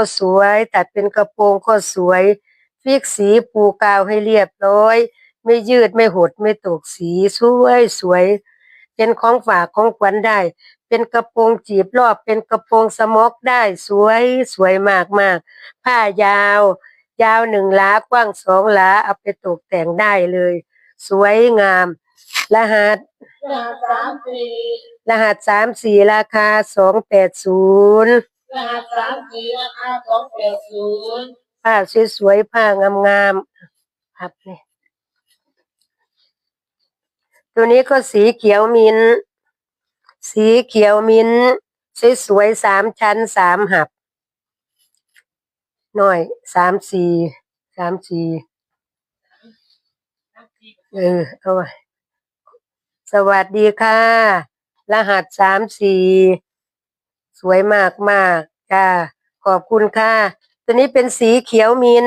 ก็สวย ตัดเป็นกระโปรงก็สวย ฟิกสีปูกาวให้เรียบร้อย ไม่ยืดไม่หดไม่ตกสีสวยสวย เป็นของฝากของขวัญได้ เป็นกระโปรงจีบรอบเป็นกระโปรงสม็อกได้สวยสวยมากมากผ้ายาว ยาวหนึ่งหลากว้างสองหลาเอาไปตกแต่งได้เลย สวยงามรหัสรหัสสามสี่รหัสสามสี่ราคาสองแปดศูนย์ร หัสสามสี่าคาสองแปดศูนย์ผ้าสวยๆผ้างามๆครับนี่ตัวนี้ก็สีเขียวมิน สีเขียวมินสวยๆสามชั้นสามหับ หน่อยสามสี่สามสี่เออเอาไว้สวัสดีค่ะ รหัสสามสี่ สวยมากมากค่ะขอบคุณค่ะตัวนี้เป็นสีเขียวมิน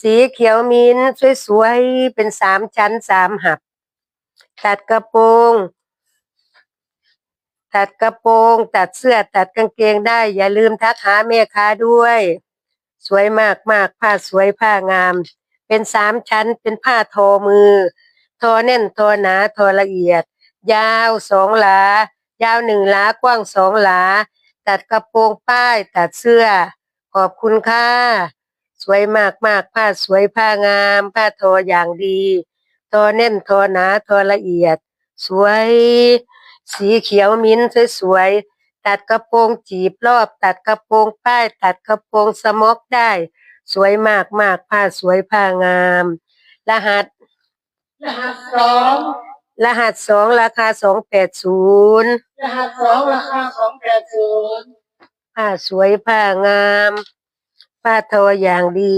สีเขียวมินสวยๆเป็นสามชั้นสามหับ ตัดกระโปรงตัดกระโปรงตัดเสื้อตัดกางเกงได้ อย่าลืมทักหาแม่ค้าด้วย สวยมากมากผ้าสวยผ้างาม เป็นสามชั้นเป็นผ้าทอมือ ทอแน่นทอหนาทอละเอียด ยาวสองหลา ยาวหนึ่งหลากว้างสองหลา ตัดกระโปรงป้าย ตัดเสื้อ ขอบคุณค่ะ สวยมากมากผ้าสวยผ้างาม ผ้าทออย่างดี ทอแน่นทอหนาทอละเอียด สวย สีเขียวมิ้นสวยๆตัดกระโปรงจีบรอบ ตัดกระโปรงป้าย ตัดกระโปรงสม็อกได้ สวยมากมากผ้าสวยผ้างาม รหัสรหัสสอง รหัสสองราคาสองแปดศูนย์รหัสสองราคาสองแปดศูนย์ผ้าสวยผ้างาม ผ้าทออย่างดี